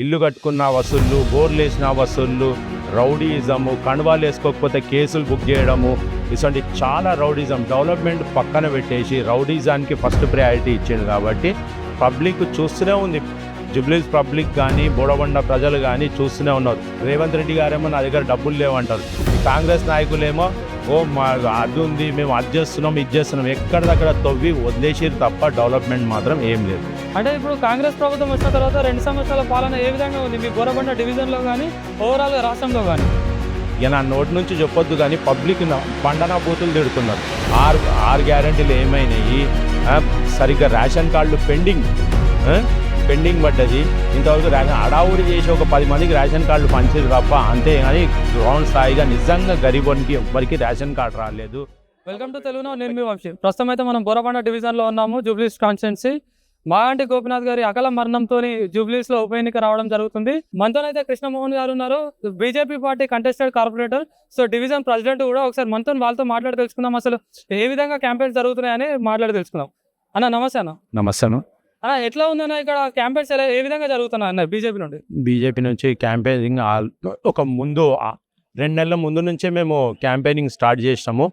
ఇల్లు కట్టుకున్న వసూళ్ళు బోర్లు వేసిన వసూళ్ళు రౌడీయిజము కణవాలు వేసుకోకపోతే కేసులు బుక్ చేయడము ఇటువంటి చాలా రౌడీజం డెవలప్మెంట్ పక్కన పెట్టేసి రౌడీజానికి ఫస్ట్ ప్రయారిటీ ఇచ్చింది కాబట్టి పబ్లిక్ చూస్తూనే ఉంది. జుబ్లీస్ పబ్లిక్ కానీ బోడబండ ప్రజలు కానీ చూస్తూనే ఉన్నారు. రేవంత్ రెడ్డి గారేమో నా దగ్గర డబ్బులు లేవంటారు. కాంగ్రెస్ నాయకులేమో ఓ మా అది ఉంది మేము అది చేస్తున్నాం ఇది చేస్తున్నాం. ఎక్కడిదక్కడ తవ్వి వదిలేసిరు తప్ప డెవలప్మెంట్ మాత్రం ఏం లేదు. అంటే ఇప్పుడు కాంగ్రెస్ ప్రభుత్వం వచ్చిన తర్వాత రెండు సంవత్సరాల పాలన ఏ విధంగా ఉంది? మీ బోరబండ డివిజన్లో కానీ ఓవరాల్గా రాష్ట్రంలో కానీ ఇక నా నోటి నుంచి చెప్పొద్దు కానీ పబ్లిక్ నా- బండనా బూతులు తిడుతున్నారు. ఆరు ఆరు గ్యారంటీలు ఏమైనాయి? సరిగ్గా రేషన్ కార్డులు పెండింగ్ పెండింగ్ పడ్డది. ఇంతవరకు రేషన్ అడావుడి చేసి ఒక పది మందికి రేషన్ కార్డులు పంచేది తప్ప అంతే కానీ గ్రౌండ్ స్థాయిగా నిజంగా గరీబోనికి ఎవ్వరికి రేషన్ కార్డు రాలేదు. వెల్కమ్ టు తెలుగు నేను మీ వంశీ. ప్రస్తుతం అయితే మనం బోరబండ డివిజన్లో ఉన్నాము జూబ్లీస్ కాన్స్టిట్యున్సీ. మాగంటి గోపినాథ్ గారి అకాల మరణంతో జూబ్లీస్లో ఉప ఎన్నిక రావడం జరుగుతుంది. మనతోనైతే కృష్ణమోహన్ గారు ఉన్నారు. BJP party contested corporator so division president కూడా ఒకసారి మనతో వాళ్ళతో మాట్లాడి తెలుసుకుందాం అసలు ఏ విధంగా క్యాంపెయిన్స్ జరుగుతున్నాయని మాట్లాడి తెలుసుకుందాం. అన్న నమస్తే అన్న. నమస్తే అన్న. ఎట్లా ఉందన్న ఇక్కడ క్యాంపెయిన్స్ ఏ విధంగా జరుగుతున్నాయి అన్న బీజేపీ నుండి? బీజేపీ నుంచి క్యాంపెయినింగ్ ఒక ముందు రెండు నెలల ముందు నుంచే మేము క్యాంపెయినింగ్ స్టార్ట్ చేసినాము.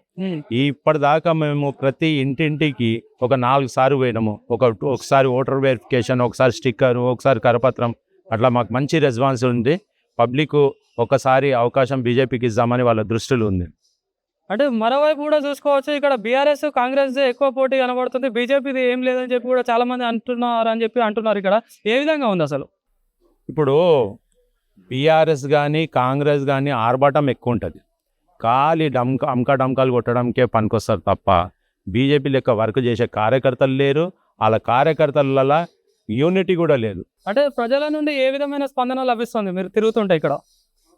ఇప్పటిదాకా మేము ప్రతి ఇంటింటికి ఒక నాలుగు సార్లు పోయినాము. ఒక ఒకసారి ఓటర్ వెరిఫికేషన్ ఒకసారి స్టిక్కర్ ఒకసారి కరపత్రం. అట్లా మాకు మంచి రెస్పాన్స్ ఉంది. పబ్లిక్ ఒకసారి అవకాశం బీజేపీకి ఇద్దామని వాళ్ళ దృష్టిలో ఉంది. అంటే మరోవైపు కూడా చూసుకోవచ్చు ఇక్కడ బీఆర్ఎస్ కాంగ్రెస్ ఎక్కువ పోటీ కనబడుతుంది. బీజేపీది ఏం లేదని చెప్పి కూడా చాలా మంది అంటున్నారు అని చెప్పి అంటున్నారు ఇక్కడ. ఏ విధంగా ఉంది అసలు? ఇప్పుడు బీఆర్ఎస్ కానీ కాంగ్రెస్ కానీ ఆర్భాటం ఎక్కువ ఉంటుంది ఖాళీ డమ్క అమ్క డమ్కాలు కొట్టడంకే పనికొస్తారు తప్ప బీజేపీ లెక్క వర్క్ చేసే కార్యకర్తలు లేరు. వాళ్ళ కార్యకర్తల యూనిటీ కూడా లేదు. అంటే ప్రజల నుండి ఏ విధమైన స్పందన లభిస్తుంది? మీరు తిరుగుతుంటే ఇక్కడ.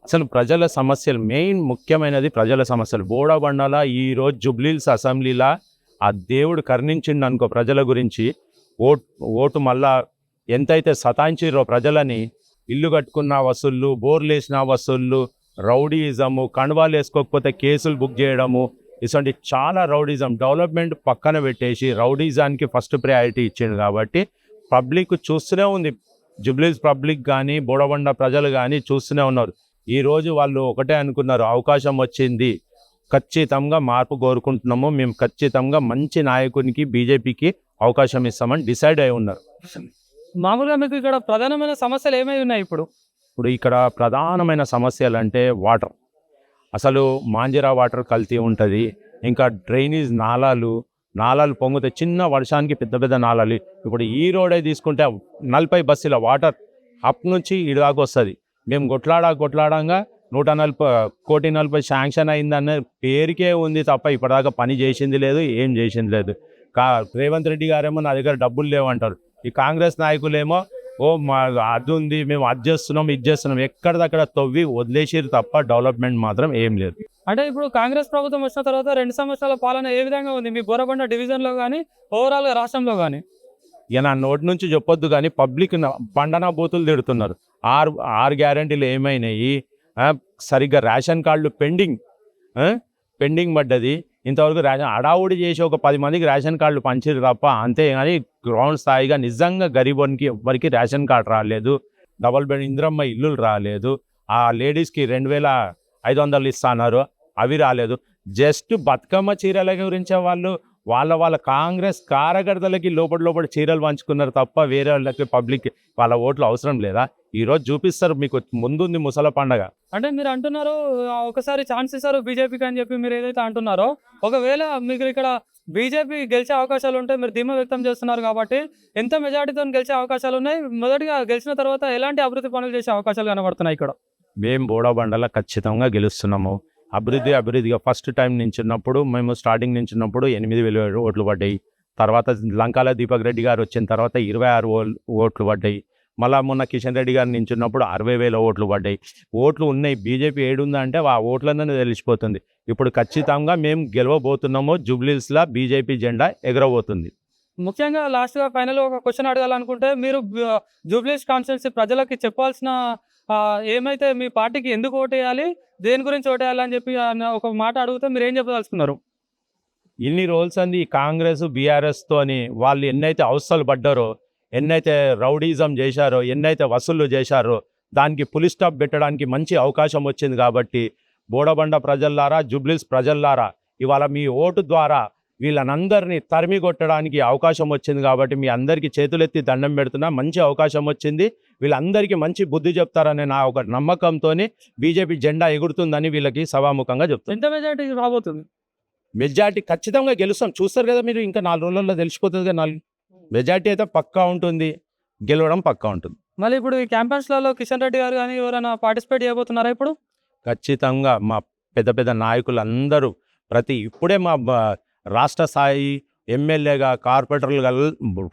అసలు ప్రజల సమస్యలు మెయిన్ ముఖ్యమైనది ప్రజల సమస్యలు. బోడబండల ఈ రోజు జుబ్లీల్స్ అసెంబ్లీలా ఆ దేవుడు కరుణించిండు అనుకో ప్రజల గురించి. ఓట్ ఓటు మళ్ళా ఎంతైతే సతాయించిరో ప్రజలని ఇల్లు కట్టుకున్న వసూళ్ళు బోర్లు వేసిన వసూళ్ళు రౌడీయిజము కణవాలు వేసుకోకపోతే కేసులు బుక్ చేయడము ఇటువంటి చాలా రౌడీజం డెవలప్మెంట్ పక్కన పెట్టేసి రౌడీజానికి ఫస్ట్ ప్రయారిటీ ఇచ్చిండు కాబట్టి పబ్లిక్ చూస్తూనే ఉంది. జుబ్లీస్ పబ్లిక్ కానీ బోడబండ ప్రజలు కానీ చూస్తూనే ఉన్నారు. ఈరోజు వాళ్ళు ఒకటే అనుకున్నారు అవకాశం వచ్చింది ఖచ్చితంగా మార్పు కోరుకుంటున్నాము మేము ఖచ్చితంగా మంచి నాయకునికి బీజేపీకి అవకాశం ఇస్తామని డిసైడ్ అయి ఉన్నారు. మామూలుగా మీకు ఇక్కడ ప్రధానమైన సమస్యలు ఏమై ఉన్నాయి ఇప్పుడు? ఇప్పుడు ఇక్కడ ప్రధానమైన సమస్యలు అంటే వాటర్. అసలు మాంజరా వాటర్ కల్తీ ఉంటుంది ఇంకా డ్రైనేజ్ నాలాలు నాలాలు పొంగితే చిన్న వర్షానికి పెద్ద పెద్ద నాలాలు. ఇప్పుడు ఈ రోడే తీసుకుంటే నలభై బస్సుల వాటర్ అప్ నుంచి ఇటు దాకా వస్తుంది. మేము కొట్లాడా కొట్లాడంగా నూట నలభై కోటి నలభై శాంక్షన్ అయిందన్న పేరుకే ఉంది తప్ప ఇప్పటిదాకా పని చేసింది లేదు ఏం చేసింది లేదు. కా రేవంత్ రెడ్డి గారేమో నా దగ్గర డబ్బులు లేవంటారు. ఈ కాంగ్రెస్ నాయకులేమో ఓ మా అది ఉంది మేము అది చేస్తున్నాం ఇది చేస్తున్నాం. ఎక్కడిదక్కడ తవ్వి వదిలేసిరు తప్ప డెవలప్మెంట్ మాత్రం ఏం లేదు. అంటే ఇప్పుడు కాంగ్రెస్ ప్రభుత్వం వచ్చిన తర్వాత రెండు సంవత్సరాల పాలన ఏ విధంగా ఉంది? మీ బోరబండ డివిజన్లో కానీ ఓవరాల్గా రాష్ట్రంలో కానీ ఇక నా నోటి నుంచి చెప్పొద్దు కానీ పబ్లిక్ నా- బండనా బూతులు తిడుతున్నారు. ఆరు ఆరు గ్యారంటీలు ఏమైనాయి? సరిగ్గా రేషన్ కార్డులు పెండింగ్ పెండింగ్ పడ్డది. ఇంతవరకు రేషన్ అడావుడి చేసి ఒక పది మందికి రేషన్ కార్డులు పంచారు తప్ప అంతే కానీ గ్రౌండ్ స్థాయిగా నిజంగా గరీబోనికి వారికి రేషన్ కార్డు రాలేదు. డబల్ బెడ్ ఇంద్రమ్మ ఇల్లులు రాలేదు. ఆ లేడీస్కి రెండు వేల ఐదు వందలు ఇస్తున్నారు. అవి రాలేదు. జస్ట్ బతుకమ్మ చీరల గురించే వాళ్ళు వాళ్ళ వాళ్ళ కాంగ్రెస్ కార్యకర్తలకి లోపల లోపల చీరలు పంచుకున్నారు తప్ప వేరే వాళ్ళకి పబ్లిక్ వాళ్ళ ఓట్లు అవసరం లేదా? ఈ రోజు చూపిస్తారు మీకు ముందుంది ముసల పండగ. అంటే మీరు అంటున్నారు ఒకసారి ఛాన్స్ ఇస్తారు బీజేపీకి అని చెప్పి మీరు ఏదైతే అంటున్నారో ఒకవేళ మీకు ఇక్కడ బీజేపీ గెలిచే అవకాశాలు ఉంటే మీరు ధీమా వ్యక్తం చేస్తున్నారు కాబట్టి ఎంత మెజార్టీతో గెలిచే అవకాశాలు ఉన్నాయి మొదటిగా గెలిచిన తర్వాత ఎలాంటి అభివృద్ధి పనులు చేసే అవకాశాలు కనబడుతున్నాయి ఇక్కడ? మేము బోడబండల ఖచ్చితంగా గెలుస్తున్నాము. అభివృద్ధి అభివృద్ధిగా ఫస్ట్ టైం నించున్నప్పుడు మేము స్టార్టింగ్ నించున్నప్పుడు ఎనిమిది వేల ఓట్లు పడ్డాయి. తర్వాత లంకాల దీపక్ రెడ్డి గారు వచ్చిన తర్వాత ఇరవై ఆరు ఓట్లు పడ్డాయి. మళ్ళా మొన్న కిషన్ రెడ్డి గారు నించున్నప్పుడు అరవై వేల ఓట్లు పడ్డాయి. ఓట్లు ఉన్నాయి. బీజేపీ ఏడుందా అంటే ఆ ఓట్లనే తెలిసిపోతుంది. ఇప్పుడు ఖచ్చితంగా మేము గెలవబోతున్నాము జూబ్లీస్లా బీజేపీ జెండా ఎగరబోతుంది. ముఖ్యంగా లాస్ట్గా ఫైనల్ ఒక క్వశ్చన్ అడగాలనుకుంటే మీరు జూబ్లీస్ కాన్స్టిట్యున్సీ ప్రజలకి చెప్పాల్సిన ఏమైతే మీ పార్టీకి ఎందుకు ఓటేయాలి? దేని గురించి ఓటేయాలని చెప్పి ఒక మాట అడిగితే మీరు ఏం చెప్పదలుచుకున్నారు? ఇన్ని రోల్స్ అంది కాంగ్రెస్ బీఆర్ఎస్తో అని వాళ్ళు ఎన్నైతే అవస్థలు పడ్డారో ఎన్నైతే రౌడీజం చేశారో ఎన్నైతే వసూళ్ళు చేశారో దానికి పులి స్టాప్ పెట్టడానికి మంచి అవకాశం వచ్చింది కాబట్టి బోడబండ ప్రజల్లారా జుబ్లీస్ ప్రజల్లారా ఇవాళ మీ ఓటు ద్వారా వీళ్ళనందరినీ తరిమి కొట్టడానికి అవకాశం వచ్చింది కాబట్టి మీ అందరికీ చేతులెత్తి దండం పెడుతున్నా. మంచి అవకాశం వచ్చింది. వీళ్ళందరికీ మంచి బుద్ధి చెప్తారనే నా ఒక నమ్మకంతో బీజేపీ జెండా ఎగురుతుందని వీళ్ళకి సభాముఖంగా చెప్తాను ఎంత మెజారిటీ రాబోతుంది? మెజార్టీ ఖచ్చితంగా గెలుస్తాం. చూస్తారు కదా మీరు ఇంకా నాలుగు రోజుల్లో తెలిసిపోతుంది కదా నాలుగు. మెజార్టీ అయితే పక్కా ఉంటుంది. గెలవడం పక్కా ఉంటుంది. మళ్ళీ ఇప్పుడు ఈ క్యాంపెయిన్స్లలో కిషన్ రెడ్డి గారు కానీ ఎవరైనా పార్టిసిపేట్ చేయబోతున్నారా ఇప్పుడు? ఖచ్చితంగా మా పెద్ద పెద్ద నాయకులు అందరూ ప్రతి ఇప్పుడే మా రాష్ట్ర స్థాయి ఎమ్మెల్యేగా కార్పొరేటర్లుగా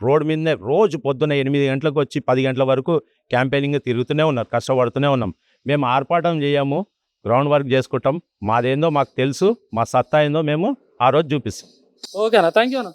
రోడ్ మీదనే రోజు పొద్దున్న ఎనిమిది గంటలకు వచ్చి పది గంటల వరకు క్యాంపెయినింగ్ తిరుగుతూనే ఉన్నారు కష్టపడుతూనే ఉన్నాం. మేము ఆర్పాటం చేయము గ్రౌండ్ వర్క్ చేసుకుంటాం. మాదేందో మాకు తెలుసు మా సత్తా ఏందో మేము ఆ రోజు చూపిస్తాం. ఓకేనా థ్యాంక్ యూ అన్న.